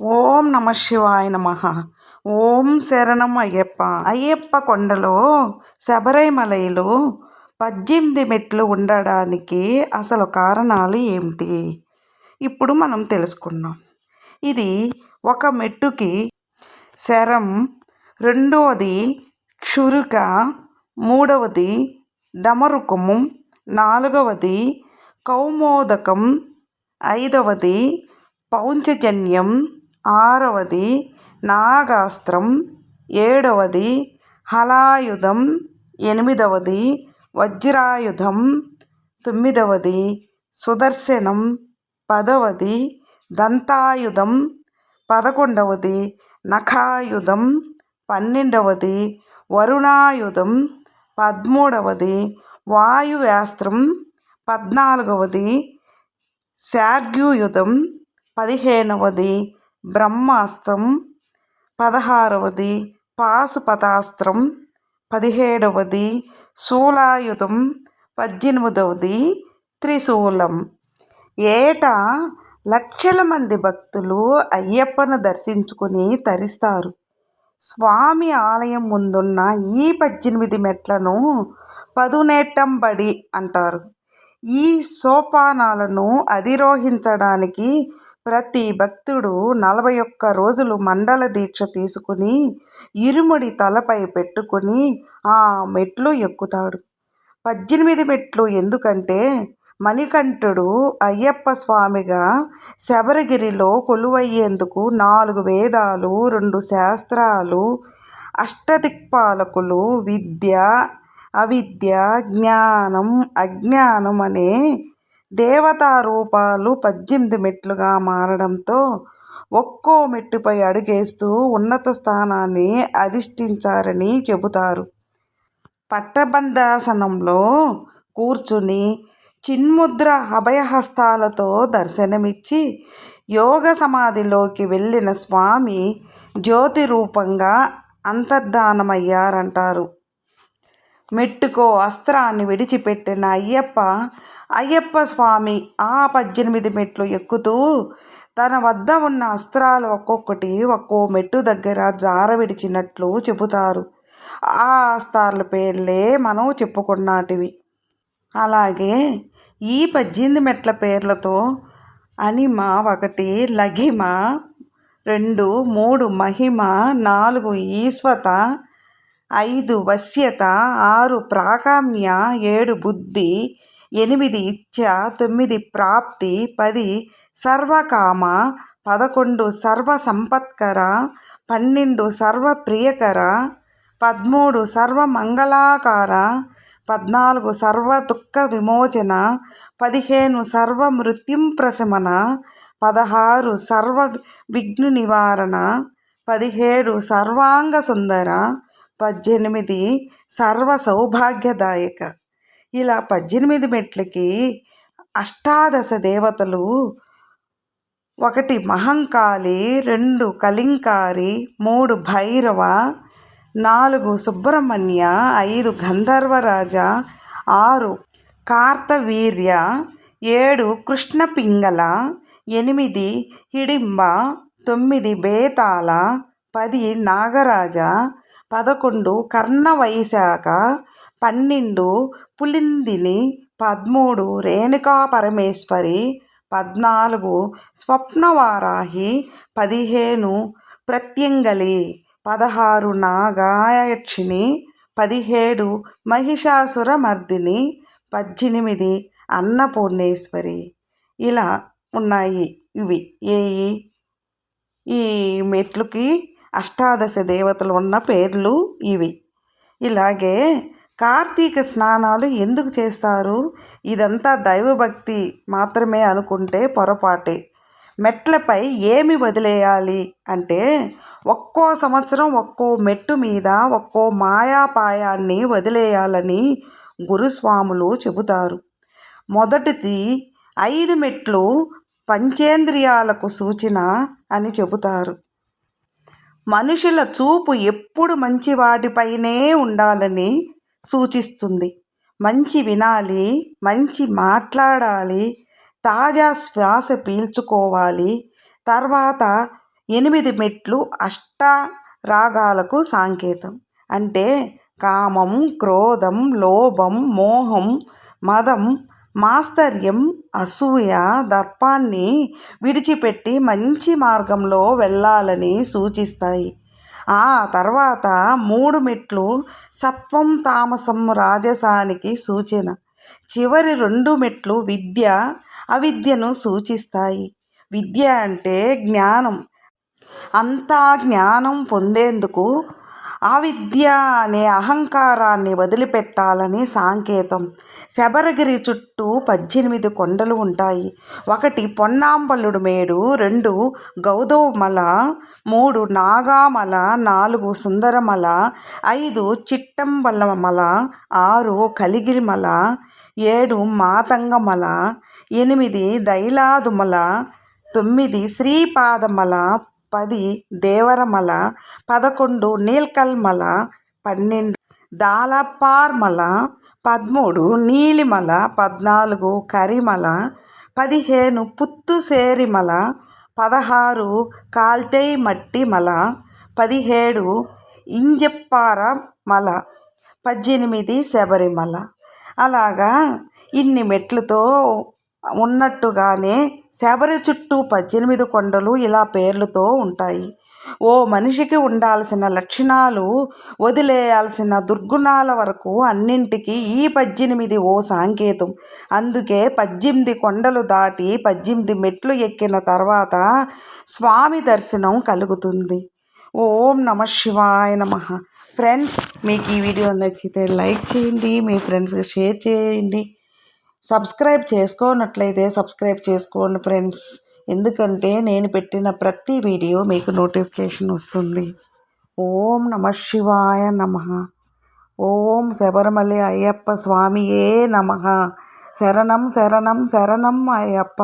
ఓం నమ శివాయ నమ. ఓం శరణం అయ్యప్ప. అయ్యప్ప కొండలో శబరిమలలో పద్దెనిమిది మెట్లు ఉండడానికి అసలు కారణాలు ఏమిటి? ఇప్పుడు మనం తెలుసుకున్నాం ఇది ఒక మెట్టుకి శరం రెండవది క్షురుక మూడవది డమరుకము నాలుగవది కౌమోదకం ఐదవది పౌంచజన్యం ఆరవది నాగాస్త్రం ఏడవది హలాయుధం ఎనిమిదవది వజ్రాయుధం తొమ్మిదవది సుదర్శనం పదవది దంతాయుధం పదకొండవది నఖాయుధం పన్నెండవది వరుణాయుధం పదమూడవది వాయువ్యాస్త్రం పద్నాలుగవది శార్గ్యూయుధం పదిహేనవది బ్రహ్మాస్త్రం పదహారవది పాశుపతాస్త్రం పదిహేడవది శూలాయుధం పద్దెనిమిదవది త్రిశూలం. ఏటా లక్షల మంది భక్తులు అయ్యప్పను దర్శించుకుని తరిస్తారు. స్వామి ఆలయం ముందున్న ఈ పద్దెనిమిది మెట్లను పదునేట్టంబడి అంటారు. ఈ సోపానాలను అధిరోహించడానికి ప్రతి భక్తుడు నలభై ఒక్క రోజులు మండల దీక్ష తీసుకుని ఇరుముడి తలపై పెట్టుకుని ఆ మెట్లు ఎక్కుతాడు. పద్దెనిమిది మెట్లు ఎందుకంటే మణికంఠుడు అయ్యప్ప స్వామిగా శబరిగిరిలో కొలువయ్యేందుకు నాలుగు వేదాలు రెండు శాస్త్రాలు అష్టదిక్పాలకులు విద్య అవిద్య జ్ఞానం అజ్ఞానం అనే దేవతా రూపాలు పద్దెనిమిది మెట్లుగా మారడంతో ఒక్కో మెట్టుపై అడుగేస్తూ ఉన్నత స్థానాన్ని అధిష్ఠించారని చెబుతారు. పట్టబంధాసనంలో కూర్చుని చిన్ముద్ర అభయహస్తాలతో దర్శనమిచ్చి యోగ సమాధిలోకి వెళ్ళిన స్వామి జ్యోతి రూపంగా అంతర్ధానమయ్యారంటారు. మెట్టుకో అస్త్రాన్ని విడిచిపెట్టిన అయ్యప్ప అయ్యప్ప స్వామి ఆ పద్దెనిమిది మెట్లు ఎక్కుతూ తన వద్ద ఉన్న అస్త్రాలు ఒక్కొక్కటి ఒక్కో మెట్టు దగ్గర జార విడిచినట్లు చెబుతారు. ఆ అస్త్రాల పేర్లే మనం చెప్పుకున్నాటివి. అలాగే ఈ పద్దెనిమిది మెట్ల పేర్లతో అనిమ ఒకటి లఘిమ రెండు మూడు మహిమ నాలుగు ఈశ్వత ఐదు వశ్యత ఆరు ప్రాకామ్య ఏడు బుద్ధి ఎనిమిది ఇచ్చ తొమ్మిది ప్రాప్తి పది సర్వకామ పదకొండు సర్వ సంపత్కర పన్నెండు సర్వ ప్రియకర పదమూడు సర్వ మంగళాకార పద్నాలుగు సర్వ దుఃఖ విమోచన పదిహేను సర్వ మృత్యుంప్రశమన పదహారు సర్వ విఘ్ను నివారణ పదిహేడు సర్వాంగ సుందర పద్దెనిమిది సర్వ సౌభాగ్యదాయక ఇలా పద్దెనిమిది మెట్లకి అష్టాదశ దేవతలు ఒకటి మహంకాళి రెండు కలింకారి మూడు భైరవ నాలుగు సుబ్రహ్మణ్య ఐదు గంధర్వరాజ ఆరు కార్తవీర్య ఏడు కృష్ణ పింగళ ఎనిమిది హిడింబ తొమ్మిది బేతాళ పది నాగరాజ పదకొండు కర్ణవైశాఖ పన్నెండు పులిందిని పదమూడు రేణుకా పరమేశ్వరి పద్నాలుగు స్వప్నవారాహి పదిహేను ప్రత్యంగలి పదహారు నాగాయక్షిణి పదిహేడు మహిషాసురమర్దిని పద్దెనిమిది అన్నపూర్ణేశ్వరి. ఇలా ఉన్నాయి ఇవి. ఏవి ఈ మెట్లుకి అష్టాదశ దేవతలు ఉన్న పేర్లు ఇవి. ఇలాగే కార్తీక స్నానాలు ఎందుకు చేస్తారు? ఇదంతా దైవభక్తి మాత్రమే అనుకుంటే పొరపాటే. మెట్లపై ఏమి వదిలేయాలి అంటే ఒక్కో సంవత్సరం ఒక్కో మెట్టు మీద ఒక్కో మాయాపాయాన్ని వదిలేయాలని గురుస్వాములు చెబుతారు. మొదటిది ఐదు మెట్లు పంచేంద్రియాలకు సూచన అని చెబుతారు. మనుషుల చూపు ఎప్పుడు మంచి వాటిపైనే ఉండాలని సూచిస్తుంది. మంచి వినాలి మంచి మాట్లాడాలి తాజా శ్వాస పీల్చుకోవాలి. తర్వాత ఎనిమిది మెట్లు అష్ట రాగాలకు సాంకేతం. అంటే కామం క్రోధం లోభం మోహం మదం మాస్తర్యం అసూయ దర్పాన్ని విడిచిపెట్టి మంచి మార్గంలో వెళ్ళాలని సూచిస్తాయి. ఆ తర్వాత మూడు మెట్లు సత్వం తామసం రాజసానికి సూచన. చివరి రెండు మెట్లు విద్య అవిద్యను సూచిస్తాయి. విద్య అంటే జ్ఞానం. అంతా జ్ఞానం పొందేందుకు అవిద్య అనే అహంకారాన్ని వదిలిపెట్టాలని సాంకేతం. శబరగిరి చుట్టూ పద్దెనిమిది కొండలు ఉంటాయి. ఒకటి పొన్నాంబలుడు మేడు రెండు గౌదవమల మూడు నాగామల నాలుగు సుందరమల ఐదు చిట్టంబలమల ఆరు కలిగిరిమల ఏడు మాతంగమల ఎనిమిది దైలాదుమల తొమ్మిది శ్రీపాదమల పది దేవరమల పదకొండు నీల్కల్మల పన్నెండు దాలపార్మల పదమూడు నీలిమల పద్నాలుగు కరిమల పదిహేను పుత్తుసేరిమల పదహారు కాల్తై మట్టిమల పదిహేడు ఇంజప్పార మల పద్దెనిమిది శబరిమల. అలాగా ఇన్ని మెట్లతో ఉన్నట్టుగానే శబరి చుట్టూ పద్దెనిమిది కొండలు ఇలా పేర్లతో ఉంటాయి. ఓ మనిషికి ఉండాల్సిన లక్షణాలు వదిలేయాల్సిన దుర్గుణాల వరకు అన్నింటికీ ఈ పద్దెనిమిది ఓ సాంకేతం. అందుకే పద్దెనిమిది కొండలు దాటి పద్దెనిమిది మెట్లు ఎక్కిన తర్వాత స్వామి దర్శనం కలుగుతుంది. ఓం నమ శివాయ నమ. ఫ్రెండ్స్ మీకు ఈ వీడియో నచ్చితే లైక్ చేయండి మీ ఫ్రెండ్స్కి షేర్ చేయండి. సబ్స్క్రైబ్ చేసుకోనట్లయితే సబ్స్క్రైబ్ చేసుకోండి ఫ్రెండ్స్. ఎందుకంటే నేను పెట్టిన ప్రతి వీడియో మీకు నోటిఫికేషన్ వస్తుంది. ఓం నమ శివాయ నమ. ఓం శబరిమలి అయ్యప్ప స్వామియే నమ. శరణం శరణం శరణం అయ్యప్ప.